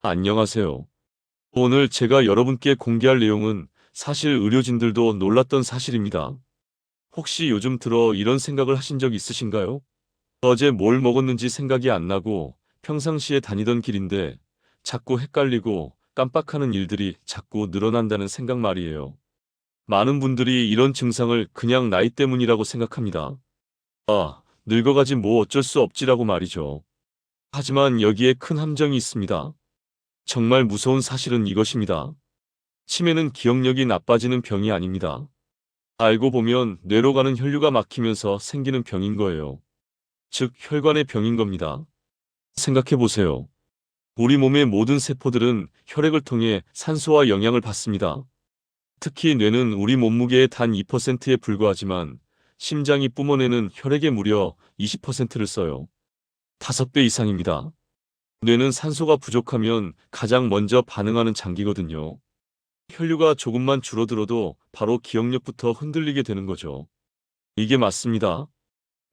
안녕하세요. 오늘 제가 여러분께 공개할 내용은 사실 의료진들도 놀랐던 사실입니다. 혹시 요즘 들어 이런 생각을 하신 적 있으신가요? 어제 뭘 먹었는지 생각이 안 나고 평상시에 다니던 길인데 자꾸 헷갈리고 깜빡하는 일들이 자꾸 늘어난다는 생각 말이에요. 많은 분들이 이런 증상을 그냥 나이 때문이라고 생각합니다. 아, 늙어가지 뭐 어쩔 수 없지라고 말이죠. 하지만 여기에 큰 함정이 있습니다. 정말 무서운 사실은 이것입니다. 치매는 기억력이 나빠지는 병이 아닙니다. 알고 보면 뇌로 가는 혈류가 막히면서 생기는 병인 거예요. 즉, 혈관의 병인 겁니다. 생각해 보세요. 우리 몸의 모든 세포들은 혈액을 통해 산소와 영양을 받습니다. 특히 뇌는 우리 몸무게의 단 2%에 불과하지만 심장이 뿜어내는 혈액의 무려 20%를 써요. 5배 이상입니다. 뇌는 산소가 부족하면 가장 먼저 반응하는 장기거든요. 혈류가 조금만 줄어들어도 바로 기억력부터 흔들리게 되는 거죠. 이게 맞습니다.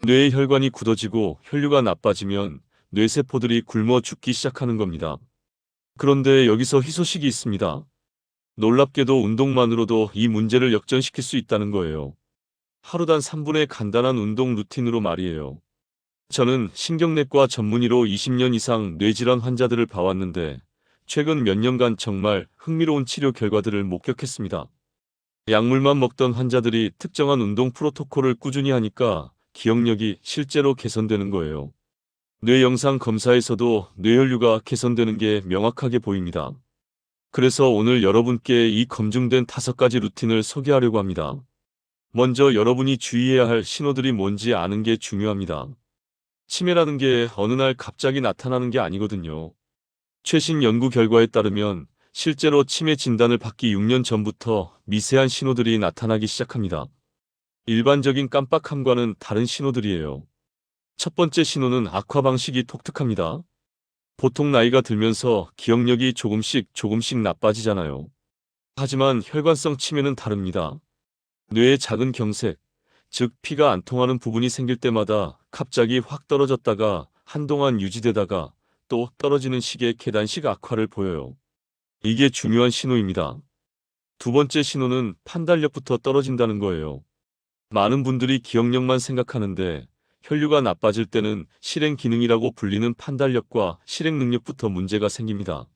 뇌의 혈관이 굳어지고 혈류가 나빠지면 뇌세포들이 굶어 죽기 시작하는 겁니다. 그런데 여기서 희소식이 있습니다. 놀랍게도 운동만으로도 이 문제를 역전시킬 수 있다는 거예요. 하루 단 3분의 간단한 운동 루틴으로 말이에요. 저는 신경내과 전문의로 20년 이상 뇌질환 환자들을 봐왔는데 최근 몇 년간 정말 흥미로운 치료 결과들을 목격했습니다. 약물만 먹던 환자들이 특정한 운동 프로토콜을 꾸준히 하니까 기억력이 실제로 개선되는 거예요. 뇌 영상 검사에서도 뇌혈류가 개선되는 게 명확하게 보입니다. 그래서 오늘 여러분께 이 검증된 다섯 가지 루틴을 소개하려고 합니다. 먼저 여러분이 주의해야 할 신호들이 뭔지 아는 게 중요합니다. 치매라는 게 어느 날 갑자기 나타나는 게 아니거든요. 최신 연구 결과에 따르면 실제로 치매 진단을 받기 6년 전부터 미세한 신호들이 나타나기 시작합니다. 일반적인 깜빡함과는 다른 신호들이에요. 첫 번째 신호는 악화 방식이 독특합니다. 보통 나이가 들면서 기억력이 조금씩 조금씩 나빠지잖아요. 하지만 혈관성 치매는 다릅니다. 뇌의 작은 경색, 즉 피가 안 통하는 부분이 생길 때마다 갑자기 확 떨어졌다가 한동안 유지되다가 또 떨어지는 식의 계단식 악화를 보여요. 이게 중요한 신호입니다. 두 번째 신호는 판단력부터 떨어진다는 거예요. 많은 분들이 기억력만 생각하는데 혈류가 나빠질 때는 실행 기능이라고 불리는 판단력과 실행 능력부터 문제가 생깁니다.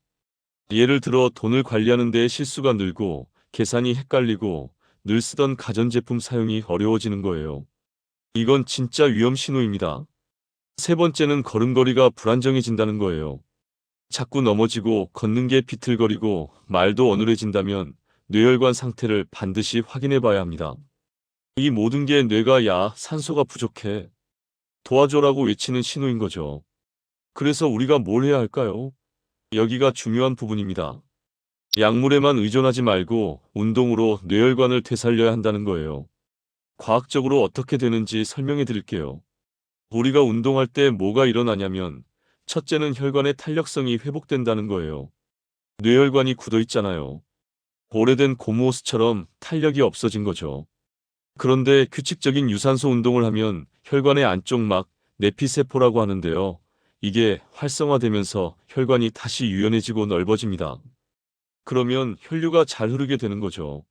예를 들어 돈을 관리하는 데 실수가 늘고 계산이 헷갈리고 늘 쓰던 가전제품 사용이 어려워지는 거예요. 이건 진짜 위험 신호입니다. 세 번째는 걸음걸이가 불안정해진다는 거예요. 자꾸 넘어지고 걷는 게 비틀거리고 말도 어눌해진다면 뇌혈관 상태를 반드시 확인해 봐야 합니다. 이 모든 게 뇌가 야, 산소가 부족해. 도와줘라고 외치는 신호인 거죠. 그래서 우리가 뭘 해야 할까요? 여기가 중요한 부분입니다. 약물에만 의존하지 말고 운동으로 뇌혈관을 되살려야 한다는 거예요. 과학적으로 어떻게 되는지 설명해 드릴게요. 우리가 운동할 때 뭐가 일어나냐면 첫째는 혈관의 탄력성이 회복된다는 거예요. 뇌혈관이 굳어 있잖아요. 오래된 고무호스처럼 탄력이 없어진 거죠. 그런데 규칙적인 유산소 운동을 하면 혈관의 안쪽 막 내피세포라고 하는데요. 이게 활성화되면서 혈관이 다시 유연해지고 넓어집니다. 그러면 혈류가 잘 흐르게 되는 거죠.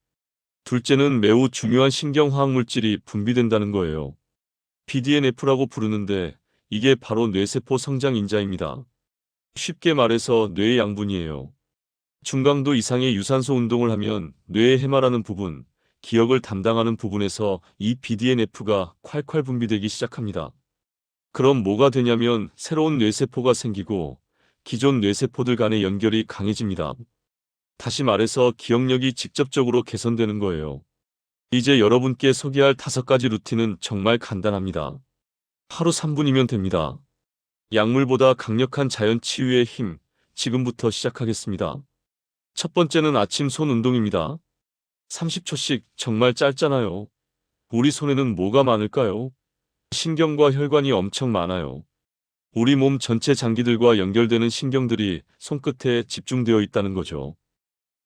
둘째는 매우 중요한 신경화학 물질이 분비된다는 거예요. BDNF라고 부르는데 이게 바로 뇌세포 성장 인자입니다. 쉽게 말해서 뇌의 양분이에요. 중강도 이상의 유산소 운동을 하면 뇌의 해마라는 부분, 기억을 담당하는 부분에서 이 BDNF가 콸콸 분비되기 시작합니다. 그럼 뭐가 되냐면 새로운 뇌세포가 생기고 기존 뇌세포들 간의 연결이 강해집니다. 다시 말해서 기억력이 직접적으로 개선되는 거예요. 이제 여러분께 소개할 다섯 가지 루틴은 정말 간단합니다. 하루 3분이면 됩니다. 약물보다 강력한 자연 치유의 힘, 지금부터 시작하겠습니다. 첫 번째는 아침 손 운동입니다. 30초씩 정말 짧잖아요. 우리 손에는 뭐가 많을까요? 신경과 혈관이 엄청 많아요. 우리 몸 전체 장기들과 연결되는 신경들이 손끝에 집중되어 있다는 거죠.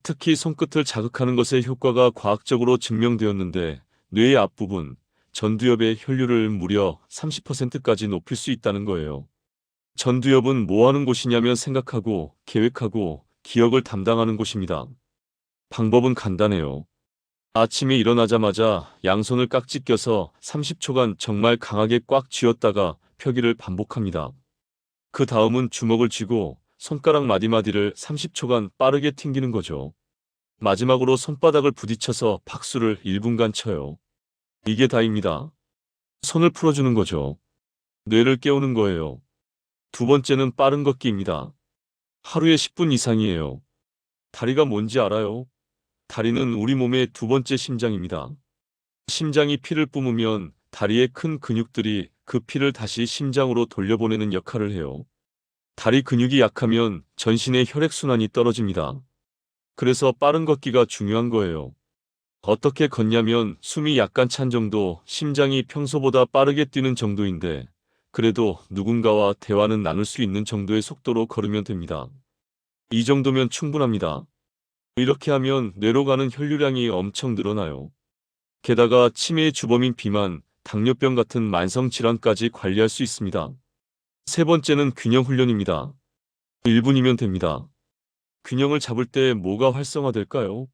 특히 손끝을 자극하는 것의 효과가 과학적으로 증명되었는데 뇌의 앞부분, 전두엽의 혈류를 무려 30%까지 높일 수 있다는 거예요. 전두엽은 뭐 하는 곳이냐면 생각하고 계획하고 기억을 담당하는 곳입니다. 방법은 간단해요. 아침에 일어나자마자 양손을 깍지 껴서 30초간 정말 강하게 꽉 쥐었다가 펴기를 반복합니다. 그 다음은 주먹을 쥐고 손가락 마디마디를 30초간 빠르게 튕기는 거죠. 마지막으로 손바닥을 부딪혀서 박수를 1분간 쳐요. 이게 다입니다. 손을 풀어주는 거죠. 뇌를 깨우는 거예요. 두 번째는 빠른 걷기입니다. 하루에 10분 이상이에요. 다리가 뭔지 알아요? 다리는 우리 몸의 두 번째 심장입니다. 심장이 피를 뿜으면 다리의 큰 근육들이 그 피를 다시 심장으로 돌려보내는 역할을 해요. 다리 근육이 약하면 전신의 혈액순환이 떨어집니다. 그래서 빠른 걷기가 중요한 거예요. 어떻게 걷냐면 숨이 약간 찬 정도, 심장이 평소보다 빠르게 뛰는 정도인데, 그래도 누군가와 대화는 나눌 수 있는 정도의 속도로 걸으면 됩니다. 이 정도면 충분합니다. 이렇게 하면 뇌로 가는 혈류량이 엄청 늘어나요. 게다가 치매의 주범인 비만, 당뇨병 같은 만성 질환까지 관리할 수 있습니다. 세 번째는 균형 훈련입니다. 1분이면 됩니다. 균형을 잡을 때 뭐가 활성화될까요?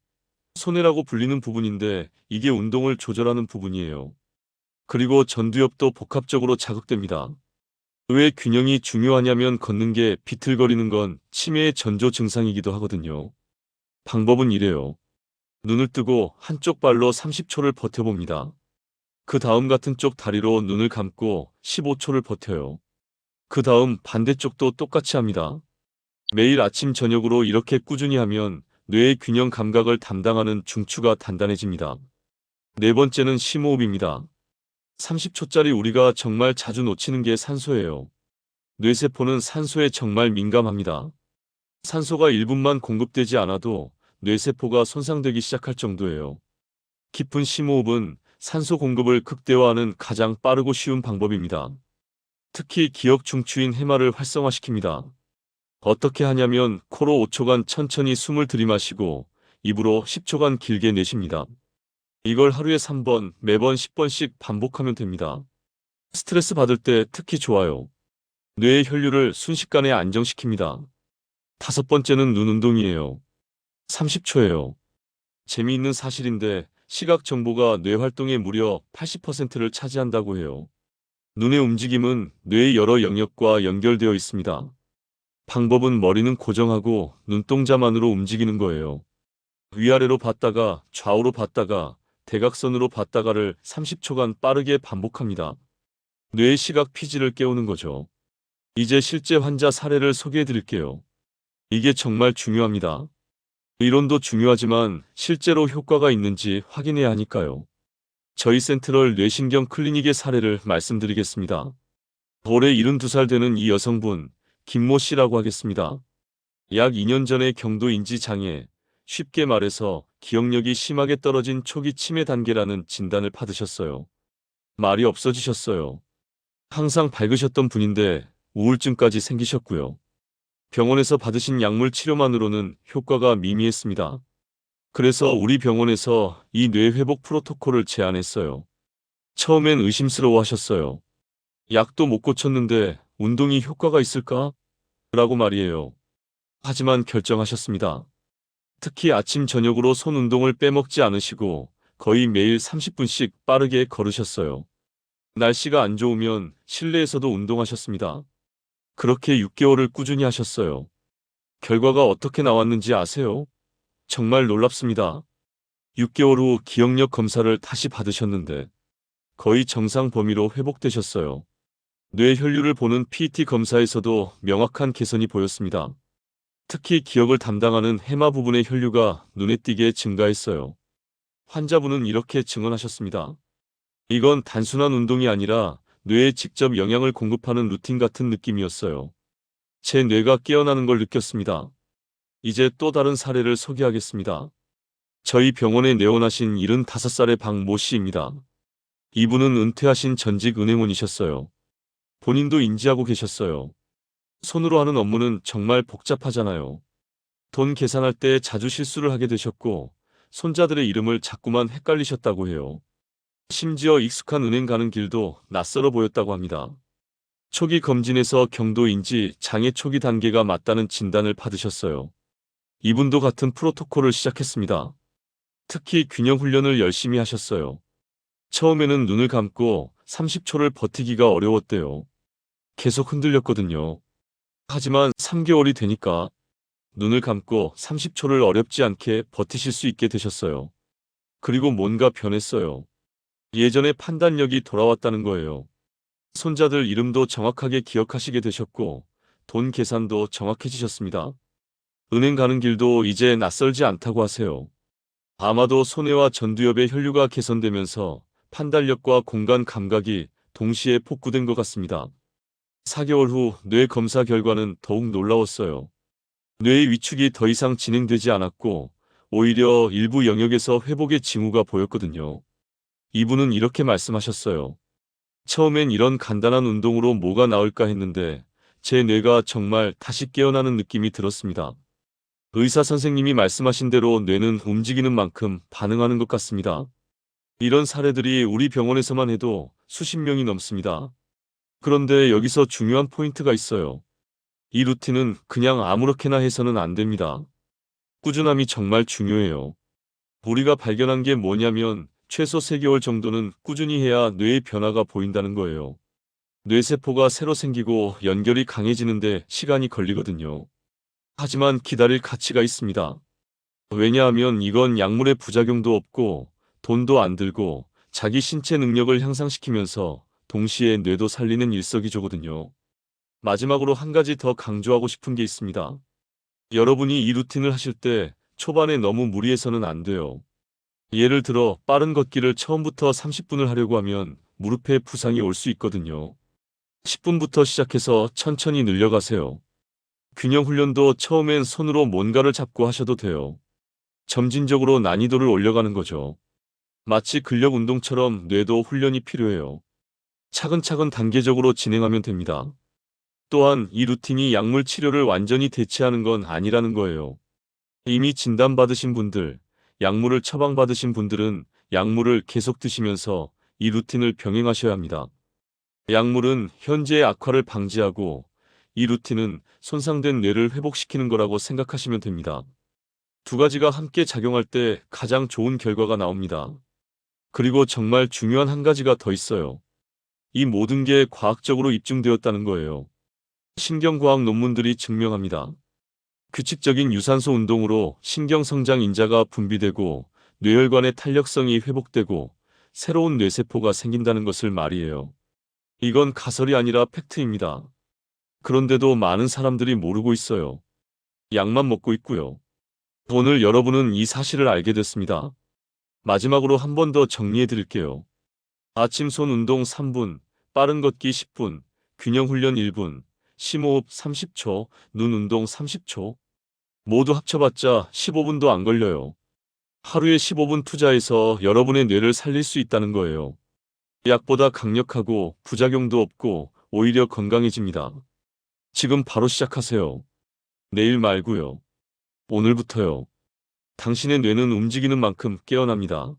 손해라고 불리는 부분인데 이게 운동을 조절하는 부분이에요. 그리고 전두엽도 복합적으로 자극됩니다. 왜 균형이 중요하냐면 걷는 게 비틀거리는 건 치매의 전조 증상이기도 하거든요. 방법은 이래요. 눈을 뜨고 한쪽 발로 30초를 버텨봅니다. 그 다음 같은 쪽 다리로 눈을 감고 15초를 버텨요. 그 다음 반대쪽도 똑같이 합니다. 매일 아침 저녁으로 이렇게 꾸준히 하면 뇌의 균형 감각을 담당하는 중추가 단단해집니다. 네 번째는 심호흡입니다. 30초짜리 우리가 정말 자주 놓치는 게 산소예요. 뇌세포는 산소에 정말 민감합니다. 산소가 1분만 공급되지 않아도 뇌세포가 손상되기 시작할 정도예요. 깊은 심호흡은 산소 공급을 극대화하는 가장 빠르고 쉬운 방법입니다. 특히 기억 중추인 해마를 활성화시킵니다. 어떻게 하냐면 코로 5초간 천천히 숨을 들이마시고 입으로 10초간 길게 내쉽니다. 이걸 하루에 3번, 매번 10번씩 반복하면 됩니다. 스트레스 받을 때 특히 좋아요. 뇌의 혈류를 순식간에 안정시킵니다. 다섯 번째는 눈 운동이에요. 30초예요. 재미있는 사실인데 시각 정보가 뇌 활동의 무려 80%를 차지한다고 해요. 눈의 움직임은 뇌의 여러 영역과 연결되어 있습니다. 방법은 머리는 고정하고 눈동자만으로 움직이는 거예요. 위아래로 봤다가 좌우로 봤다가 대각선으로 봤다가를 30초간 빠르게 반복합니다. 뇌의 시각 피지를 깨우는 거죠. 이제 실제 환자 사례를 소개해 드릴게요. 이게 정말 중요합니다. 이론도 중요하지만 실제로 효과가 있는지 확인해야 하니까요. 저희 센트럴 뇌신경 클리닉의 사례를 말씀드리겠습니다. 올해 72살 되는 이 여성분, 김모 씨라고 하겠습니다. 약 2년 전에 경도 인지 장애, 쉽게 말해서 기억력이 심하게 떨어진 초기 치매 단계라는 진단을 받으셨어요. 말이 없어지셨어요. 항상 밝으셨던 분인데 우울증까지 생기셨고요. 병원에서 받으신 약물 치료만으로는 효과가 미미했습니다. 그래서 우리 병원에서 이 뇌회복 프로토콜을 제안했어요. 처음엔 의심스러워 하셨어요. 약도 못 고쳤는데 운동이 효과가 있을까? 라고 말이에요. 하지만 결정하셨습니다. 특히 아침 저녁으로 손 운동을 빼먹지 않으시고 거의 매일 30분씩 빠르게 걸으셨어요. 날씨가 안 좋으면 실내에서도 운동하셨습니다. 그렇게 6개월을 꾸준히 하셨어요. 결과가 어떻게 나왔는지 아세요? 정말 놀랍습니다. 6개월 후 기억력 검사를 다시 받으셨는데 거의 정상 범위로 회복되셨어요. 뇌 혈류를 보는 PET 검사에서도 명확한 개선이 보였습니다. 특히 기억을 담당하는 해마 부분의 혈류가 눈에 띄게 증가했어요. 환자분은 이렇게 증언하셨습니다. 이건 단순한 운동이 아니라 뇌에 직접 영향을 공급하는 루틴 같은 느낌이었어요. 제 뇌가 깨어나는 걸 느꼈습니다. 이제 또 다른 사례를 소개하겠습니다. 저희 병원에 내원하신 75살의 박 모 씨입니다. 이분은 은퇴하신 전직 은행원이셨어요. 본인도 인지하고 계셨어요. 손으로 하는 업무는 정말 복잡하잖아요. 돈 계산할 때 자주 실수를 하게 되셨고, 손자들의 이름을 자꾸만 헷갈리셨다고 해요. 심지어 익숙한 은행 가는 길도 낯설어 보였다고 합니다. 초기 검진에서 경도인지 장애 초기 단계가 맞다는 진단을 받으셨어요. 이분도 같은 프로토콜을 시작했습니다. 특히 균형 훈련을 열심히 하셨어요. 처음에는 눈을 감고 30초를 버티기가 어려웠대요. 계속 흔들렸거든요. 하지만 3개월이 되니까 눈을 감고 30초를 어렵지 않게 버티실 수 있게 되셨어요. 그리고 뭔가 변했어요. 예전의 판단력이 돌아왔다는 거예요. 손자들 이름도 정확하게 기억하시게 되셨고, 돈 계산도 정확해지셨습니다. 은행 가는 길도 이제 낯설지 않다고 하세요. 아마도 손해와 전두엽의 혈류가 개선되면서 판단력과 공간 감각이 동시에 복구된 것 같습니다. 4개월 후 뇌 검사 결과는 더욱 놀라웠어요. 뇌의 위축이 더 이상 진행되지 않았고, 오히려 일부 영역에서 회복의 징후가 보였거든요. 이분은 이렇게 말씀하셨어요. 처음엔 이런 간단한 운동으로 뭐가 나을까 했는데 제 뇌가 정말 다시 깨어나는 느낌이 들었습니다. 의사 선생님이 말씀하신 대로 뇌는 움직이는 만큼 반응하는 것 같습니다. 이런 사례들이 우리 병원에서만 해도 수십 명이 넘습니다. 그런데 여기서 중요한 포인트가 있어요. 이 루틴은 그냥 아무렇게나 해서는 안 됩니다. 꾸준함이 정말 중요해요. 우리가 발견한 게 뭐냐면 최소 3개월 정도는 꾸준히 해야 뇌의 변화가 보인다는 거예요. 뇌세포가 새로 생기고 연결이 강해지는데 시간이 걸리거든요. 하지만 기다릴 가치가 있습니다. 왜냐하면 이건 약물의 부작용도 없고 돈도 안 들고 자기 신체 능력을 향상시키면서 동시에 뇌도 살리는 일석이조거든요. 마지막으로 한 가지 더 강조하고 싶은 게 있습니다. 여러분이 이 루틴을 하실 때 초반에 너무 무리해서는 안 돼요. 예를 들어 빠른 걷기를 처음부터 30분을 하려고 하면 무릎에 부상이 올 수 있거든요. 10분부터 시작해서 천천히 늘려가세요. 균형 훈련도 처음엔 손으로 뭔가를 잡고 하셔도 돼요. 점진적으로 난이도를 올려가는 거죠. 마치 근력 운동처럼 뇌도 훈련이 필요해요. 차근차근 단계적으로 진행하면 됩니다. 또한 이 루틴이 약물 치료를 완전히 대체하는 건 아니라는 거예요. 이미 진단받으신 분들, 약물을 처방받으신 분들은 약물을 계속 드시면서 이 루틴을 병행하셔야 합니다. 약물은 현재의 악화를 방지하고 이 루틴은 손상된 뇌를 회복시키는 거라고 생각하시면 됩니다. 두 가지가 함께 작용할 때 가장 좋은 결과가 나옵니다. 그리고 정말 중요한 한 가지가 더 있어요. 이 모든 게 과학적으로 입증되었다는 거예요. 신경과학 논문들이 증명합니다. 규칙적인 유산소 운동으로 신경성장 인자가 분비되고 뇌혈관의 탄력성이 회복되고 새로운 뇌세포가 생긴다는 것을 말이에요. 이건 가설이 아니라 팩트입니다. 그런데도 많은 사람들이 모르고 있어요. 약만 먹고 있고요. 오늘 여러분은 이 사실을 알게 됐습니다. 마지막으로 한 번 더 정리해 드릴게요. 아침 손 운동 3분, 빠른 걷기 10분, 균형 훈련 1분, 심호흡 30초, 눈 운동 30초. 모두 합쳐봤자 15분도 안 걸려요. 하루에 15분 투자해서 여러분의 뇌를 살릴 수 있다는 거예요. 약보다 강력하고 부작용도 없고 오히려 건강해집니다. 지금 바로 시작하세요. 내일 말고요. 오늘부터요. 당신의 뇌는 움직이는 만큼 깨어납니다.